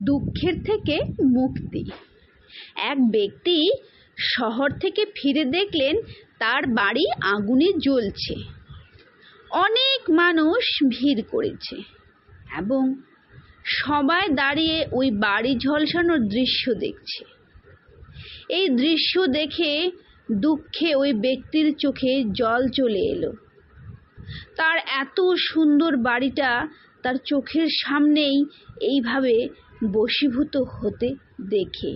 দুঃখের থেকে মুক্তি। এক ব্যক্তি শহর থেকে ফিরে দেখলেন তার বাড়ি আগুনে জ্বলছে। অনেক মানুষ ভিড় করেছে এবং সবাই দাঁড়িয়ে ওই বাড়ি ঝলসানোর দৃশ্য দেখছে। এই দৃশ্য দেখে দুঃখে ওই ব্যক্তির চোখে জল চলে এলো। তার এত সুন্দর বাড়িটা তার চোখের সামনেই এইভাবে বশীভূত হতে দেখে।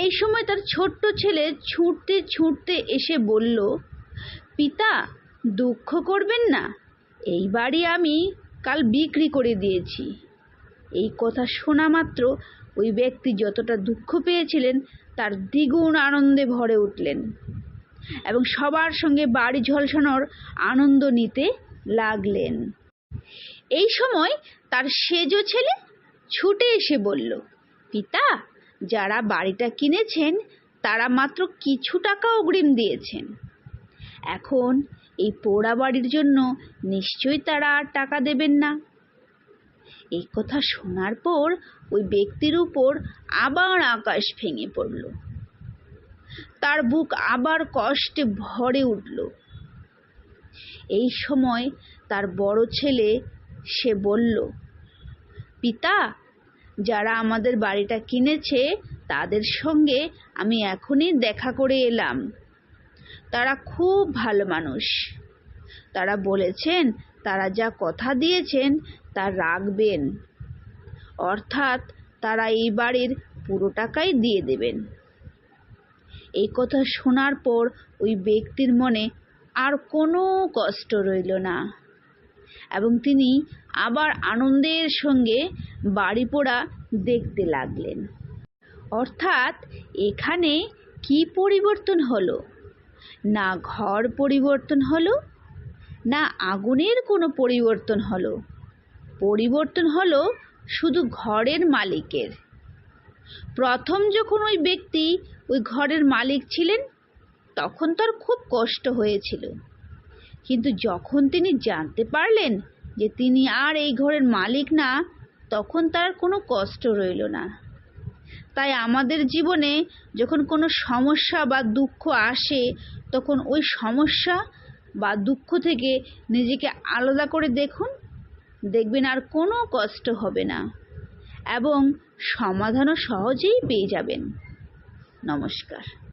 এই সময় তার ছোট্ট ছেলে ছুটতে ছুটতে এসে বলল, পিতা, দুঃখ করবেন না, এই বাড়ি আমি কাল বিক্রি করে দিয়েছি। এই কথা শোনা মাত্র ওই ব্যক্তি যতটা দুঃখ পেয়েছিলেন, তার দ্বিগুণ আনন্দে ভরে উঠলেন এবং সবার সঙ্গে বাড়ি ঝলসানোর আনন্দ নিতে লাগলেন। এই সময় তার সেজ ছেলে ছুটে এসে বলল, পিতা, যারা বাড়িটা কিনেছেন, তারা মাত্র কিছু টাকা অগ্রিম দিয়েছেন। এখন এই পোড়া বাড়ির জন্য নিশ্চয়ই তারা আর টাকা দেবেন না। এই কথা শোনার পর ওই ব্যক্তির উপর আবার আকাশ ভেঙে পড়ল। তার বুক আবার কষ্টে ভরে উঠল। এই সময় তার বড় ছেলে সে বলল পিতা, যারা আমাদের বাড়িটা কিনেছে, তাদের সঙ্গে আমি এখনই দেখা করে এলাম। তারা খুব ভালো মানুষ। তারা বলেছেন, তারা যা কথা দিয়েছেন, তা রাখবেন। অর্থাৎ, তারা এই বাড়ির পুরো টাকাই দিয়ে দেবেন। এই কথা শোনার পর ওই ব্যক্তির মনে আর কোনো কষ্ট রইল না। এবং তিনি আবার আনন্দের সঙ্গে বাড়ি পোড়া দেখতে লাগলেন। অর্থাৎ এখানে কি পরিবর্তন হলো? না ঘর পরিবর্তন হলো? না আগুনের কোনো পরিবর্তন হলো? পরিবর্তন হলো শুধু ঘরের মালিকের। প্রথম যখন ওই ব্যক্তি ওই ঘরের মালিক ছিলেন, তখন তার খুব কষ্ট হয়েছিল। কিন্তু যখন তিনি জানতে পারলেন যে তিনি আর এই ঘরের মালিক না, তখন তার কোনো কষ্ট রইল না। তাই আমাদের জীবনে যখন কোনো সমস্যা বা দুঃখ আসে, তখন ওই সমস্যা বা দুঃখ থেকে নিজেকে আলাদা করে দেখুন, দেখবেন আর কোনো কষ্ট হবে না এবং সমাধানও সহজেই পেয়ে যাবেন। নমস্কার।